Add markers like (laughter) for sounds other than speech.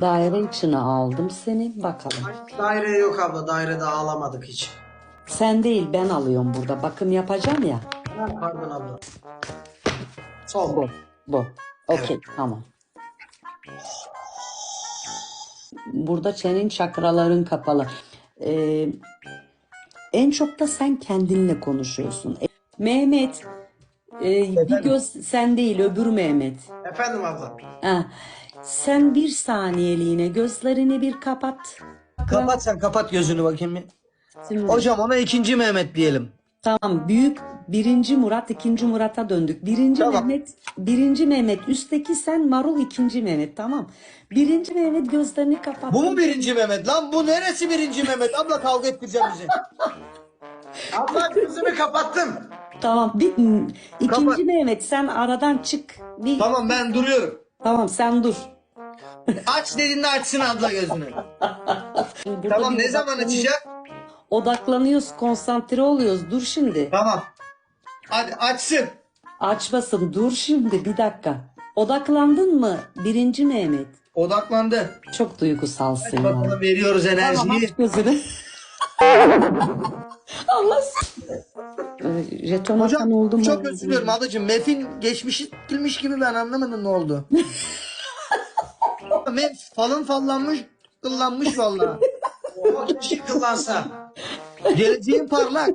Daire içine aldım seni. Bakalım. Daire yok abla. Dairede ağlamadık hiç. Sen değil ben alıyorum burada. Bakım yapacağım ya. Ha, pardon abla. Sol. Bu. Bu. Okey tamam. Burada senin çakraların kapalı. Ee, en çok da sen kendinle konuşuyorsun. Mehmet e, bir göz sen değil öbür Mehmet. Efendim abla. Ha, sen bir saniyeliğine gözlerini bir kapat. Kapat sen kapat gözünü bakayım bir. Şimdi, Hocam ona ikinci Mehmet diyelim. tamam büyük birinci Murat ikinci Murat'a döndük. Birinci Tamam. Mehmet birinci Mehmet üstteki sen Marul ikinci Mehmet tamam. Birinci Mehmet gözlerini kapat. Bu mu birinci Mehmet? Lan bu neresi birinci Mehmet? Abla kavga ettireceğim bizi. (laughs) Abla gözümü kapattım. Tamam bir, ikinci Kapat. Mehmet sen aradan çık. Bir, tamam. tamam ben duruyorum. sen dur. Aç dediğinde açsın abla gözünü. Burada Tamam bir ne zaman açacak? Odaklanıyoruz konsantre oluyoruz dur şimdi. Tamam. Hadi açsın. Açmasın dur şimdi bir dakika. Odaklandın mı birinci Mehmet? Odaklandı. Çok duygusalsın ya. Bakalım veriyoruz Tamam enerjiyi. aç gözünü. (laughs) Allah s- Jeton atan Hocam oldu mu? çok özür diliyorum ablacığım. Mef'in geçmişi girmiş gibi ben anlamadım ne oldu. (laughs) Mef falın fallanmış, kıllanmış valla. O kişi kıllansa. Geleceğin parlak.